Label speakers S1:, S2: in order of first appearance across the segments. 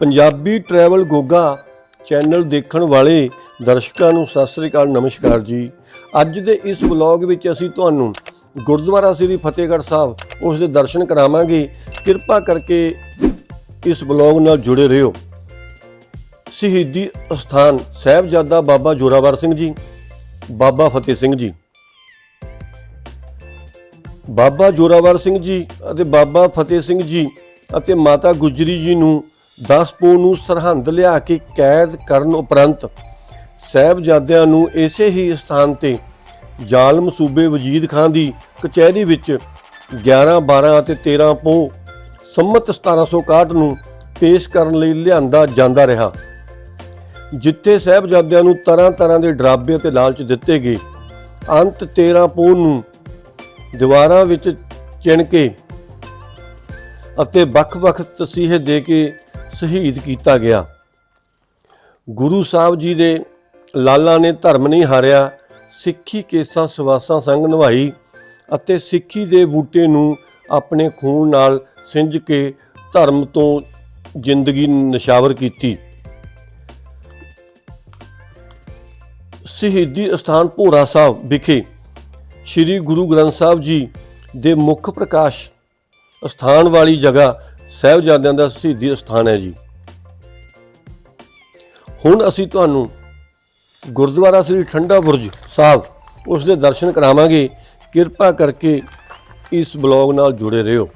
S1: Punjabi travel Goga channel ਦੇਖਣ ਵਾਲੇ ਦਰਸ਼ਕਾਂ ਨੂੰ ਸਤਿ ਸ੍ਰੀ ਅਕਾਲ, ਨਮਸਕਾਰ ਜੀ। ਅੱਜ ਦੇ ਇਸ ਵਲੌਗ ਵਿੱਚ ਅਸੀਂ ਤੁਹਾਨੂੰ ਗੁਰਦੁਆਰਾ ਸ੍ਰੀ ਫਤਿਹਗੜ੍ਹ ਸਾਹਿਬ ਉਸ ਦੇ ਦਰਸ਼ਨ ਕਰਾਵਾਂਗੇ। ਕਿਰਪਾ ਕਰਕੇ ਇਸ ਵਲੌਗ ਨਾਲ ਜੁੜੇ ਰਹੋ। ਸ਼ਹੀਦੀ ਅਸਥਾਨ ਸਾਹਿਬਜ਼ਾਦਾ ਬਾਬਾ ਜੋਰਾਵਰ ਸਿੰਘ ਜੀ, ਬਾਬਾ ਫਤਿਹ ਸਿੰਘ ਜੀ। ਬਾਬਾ ਜੋਰਾਵਰ ਸਿੰਘ ਜੀ ਅਤੇ ਬਾਬਾ ਫਤਿਹ ਸਿੰਘ ਜੀ ਅਤੇ ਮਾਤਾ ਗੁਜਰੀ ਜੀ ਨੂੰ 10 ਪੋ ਨੂੰ ਸਰਹੰਦ ਲਿਆ ਕੇ ਕੈਦ ਕਰਨ ਉਪਰੰਤ ਸਾਹਿਬਜ਼ਾਦਿਆਂ ਨੂੰ ਇਸੇ ਹੀ ਸਥਾਨ ਤੇ ਜ਼ਾਲਮ ਸੂਬੇ ਵਜੀਦ ਖਾਨ ਦੀ ਕਚਹਿਰੀ ਵਿੱਚ 11 12 ਅਤੇ 13 ਪੋ ਸੰਮਤ 1761 ਨੂੰ ਪੇਸ਼ ਕਰਨ ਲਈ ਲਿਆਂਦਾ ਜਾਂਦਾ ਰਿਹਾ। ਜਿੱਥੇ ਸਾਹਿਬਜ਼ਾਦਿਆਂ ਨੂੰ ਤਰ੍ਹਾਂ ਤਰ੍ਹਾਂ ਦੇ ਡਰਾਬੇ ਅਤੇ ਲਾਲਚ ਦਿੱਤੇ ਗਏ, ਅੰਤ 13 ਪੋ ਨੂੰ ਦੀਵਾਰਾਂ ਵਿੱਚ ਚਿਣ ਕੇ ਅਤੇ ਵੱਖ-ਵੱਖ ਤਸੀਹੇ ਦੇ ਕੇ ਸ਼ਹੀਦ ਕੀਤਾ ਗਿਆ। ਗੁਰੂ ਸਾਹਿਬ ਜੀ ਦੇ ਲਾਲਾ ਨੇ ਧਰਮ ਨਹੀਂ ਹਾਰਿਆ, ਸਿੱਖੀ ਕੇਸਾਂ ਸਵਾਸਾਂ ਸੰਗ ਨਿਭਾਈ ਅਤੇ ਸਿੱਖੀ ਦੇ ਬੂਟੇ ਨੂੰ ਆਪਣੇ ਖੂਨ ਨਾਲ ਸਿੰਜ ਕੇ ਧਰਮ ਤੋਂ ਜ਼ਿੰਦਗੀ ਨਿਸ਼ਾਵਰ ਕੀਤੀ। ਸ਼ਹੀਦੀ ਅਸਥਾਨ ਭੋਰਾ ਸਾਹਿਬ ਵਿਖੇ ਸ੍ਰੀ ਗੁਰੂ ਗ੍ਰੰਥ ਸਾਹਿਬ ਜੀ ਦੇ ਮੁੱਖ ਪ੍ਰਕਾਸ਼ ਸਥਾਨ ਵਾਲੀ ਜਗ੍ਹਾ ਸਾਹਿਬਜ਼ਾਦਿਆਂ ਦਾ ਸ਼ਹੀਦੀ ਅਸਥਾਨ ਹੈ ਜੀ। ਹੁਣ ਅਸੀਂ ਤੁਹਾਨੂੰ ਗੁਰਦੁਆਰਾ ਸ੍ਰੀ ਠੰਡਾ ਬੁਰਜ ਸਾਹਿਬ ਉਸ ਦੇ ਦਰਸ਼ਨ ਕਰਾਵਾਂਗੇ। ਕਿਰਪਾ ਕਰਕੇ ਇਸ ਬਲੌਗ ਨਾਲ ਜੁੜੇ ਰਹੋ।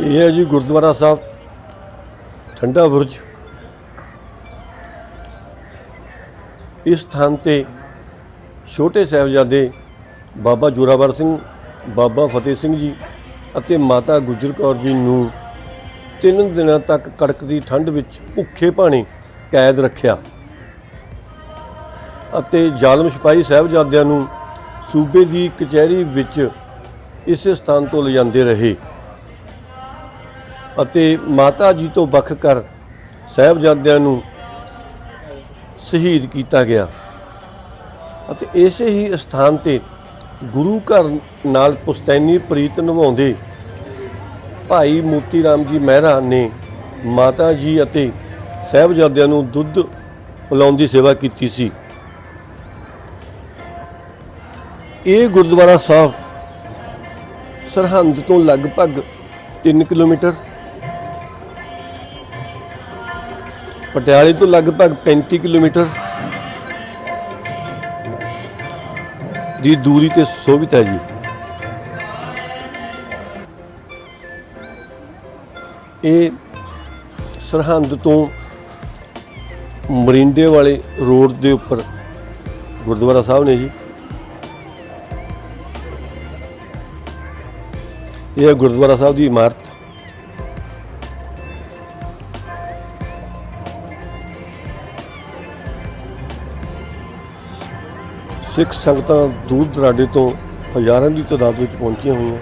S1: ਇਹ ਹੈ ਜੀ ਗੁਰਦੁਆਰਾ ਸਾਹਿਬ, ਠੰਡਾ ਬੁਰਜ। ਇਸ ਸਥਾਨ ਤੇ ਛੋਟੇ ਸਾਹਿਬਜ਼ਾਦੇ ਬਾਬਾ ਜੋਰਾਵਰ ਸਿੰਘ, ਬਾਬਾ ਫਤਿਹ ਸਿੰਘ ਜੀ ਅਤੇ ਮਾਤਾ ਗੁਜਰ ਕੌਰ ਜੀ ਨੂੰ ਤਿੰਨ ਦਿਨਾਂ ਤੱਕ ਕੜਕਦੀ ਠੰਡ ਵਿੱਚ ਭੁੱਖੇ ਭਾਣੇ ਕੈਦ ਰੱਖਿਆ ਅਤੇ ਜ਼ਾਲਮ ਸਿਪਾਹੀ ਸਾਹਿਬਜ਼ਾਦਿਆਂ ਨੂੰ ਸੂਬੇ ਦੀ ਕਚਹਿਰੀ ਵਿੱਚ ਇਸੇ ਸਥਾਨ ਤੋਂ ਲਿਜਾਂਦੇ ਰਹੇ। ਅਤੇ ਮਾਤਾ ਜੀ ਤੋਂ ਵੱਖ ਕਰ ਸਾਹਿਬਜ਼ਾਦਿਆਂ ਨੂੰ ਸ਼ਹੀਦ ਕੀਤਾ ਗਿਆ। ਅਤੇ ਇਸੇ ਹੀ ਸਥਾਨ ਤੇ ਗੁਰੂ ਘਰ ਨਾਲ ਪੁਸਤੈਨੀ ਪ੍ਰੀਤ ਨਿਭਾਉਂਦੇ ਭਾਈ ਮੋਤੀ ਰਾਮ ਜੀ ਮਹਿਰਾ ਨੇ ਮਾਤਾ ਜੀ ਅਤੇ ਸਾਹਿਬਜ਼ਾਦਿਆਂ ਨੂੰ ਦੁੱਧ ਪਿਲਾਉਣ ਦੀ ਸੇਵਾ ਕੀਤੀ ਸੀ। ਇਹ ਗੁਰਦੁਆਰਾ ਸਾਹਿਬ ਸਰਹੰਦ ਤੋਂ ਲਗਭਗ 3 ਕਿਲੋਮੀਟਰ ਪਟਿਆਲੇ ਤੋਂ ਲਗਭਗ 35 ਕਿਲੋਮੀਟਰ। ਦੀ ਦੂਰੀ ਤੇ ਸੋਭਿਤ ਹੈ ਜੀ। ਇਹ ਸਰਹੰਦ ਤੋਂ ਮਰਿੰਡੇ ਵਾਲੇ ਰੋਡ ਦੇ ਉੱਪਰ ਗੁਰਦੁਆਰਾ ਸਾਹਿਬ ਨੇ ਜੀ। ਇਹ ਗੁਰਦੁਆਰਾ ਸਾਹਿਬ ਦੀ ਇਮਾਰਤ। ਸਿੱਖ ਸੰਗਤਾਂ ਦੂਰ ਦਰਾਡੇ ਤੋਂ ਹਜ਼ਾਰਾਂ ਦੀ ਤਾਦਾਦ ਵਿੱਚ ਪਹੁੰਚੀਆਂ ਹੋਈਆਂ।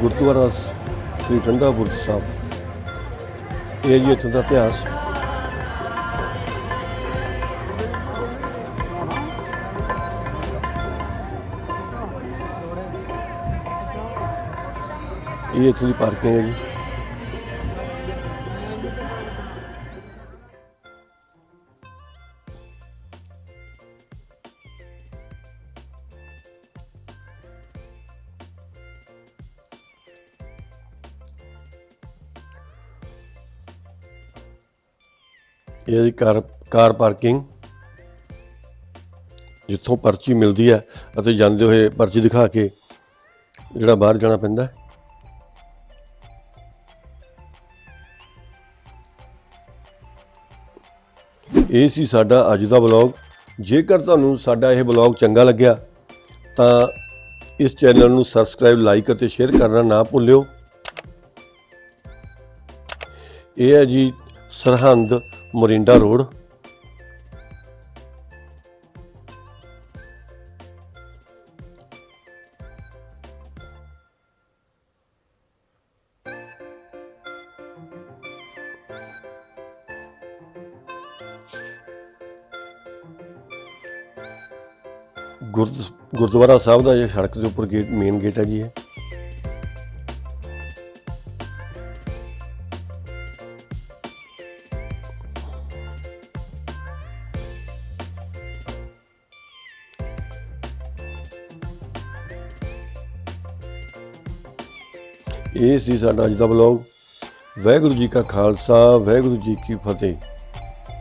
S1: ਗੁਰਦੁਆਰਾ ਸ੍ਰੀ ਠੰਡਾ ਬੁਰਜ ਸਾਹਿਬ। ਇਹ ਜੀ ਇੱਥੋਂ ਦਾ ਇਤਿਹਾਸ। ਇਹ ਇੱਥੋਂ ਦੀ ਪਾਰਕਿੰਗ ਹੈ ਜੀ। ਇਹ ਜੀ ਕਾਰ ਕਾਰ ਪਾਰਕਿੰਗ ਜਿੱਥੋਂ ਪਰਚੀ ਮਿਲਦੀ ਹੈ, ਅਤੇ ਜਾਂਦੇ ਹੋਏ ਪਰਚੀ ਦਿਖਾ ਕੇ ਜਿਹੜਾ ਬਾਹਰ ਜਾਣਾ ਪੈਂਦਾ ਹੈ। ਇਹ ਸੀ ਸਾਡਾ ਅੱਜ ਦਾ ਵਲੌਗ। ਜੇਕਰ ਤੁਹਾਨੂੰ ਸਾਡਾ ਇਹ ਵਲੌਗ ਚੰਗਾ ਲੱਗਿਆ, ਤਾਂ ਇਸ ਚੈਨਲ ਨੂੰ ਸਬਸਕ੍ਰਾਈਬ, ਲਾਈਕ ਅਤੇ ਸ਼ੇਅਰ ਕਰਨਾ ਨਾ ਭੁੱਲਿਓ। ਇਹ ਹੈ ਜੀ ਸਰਹੰਦ ਮੋਰਿੰਡਾ ਰੋਡ। ਗੁਰਦ- ਗੁਰਦੁਆਰਾ ਸਾਹਿਬ ਦਾ ਇਹ ਸੜਕ ਦੇ ਉੱਪਰ ਗੇਟ ਮੇਨ ਗੇਟ ਹੈ ਜੀ ਇਹ। ਇਹ ਸੀ ਸਾਡਾ ਅੱਜ ਦਾ ਬਲੌਗ ਵਾਹਿਗੁਰੂ ਜੀ ਕਾ ਖਾਲਸਾ, ਵਾਹਿਗੁਰੂ ਜੀ ਕੀ ਫਤਿਹ।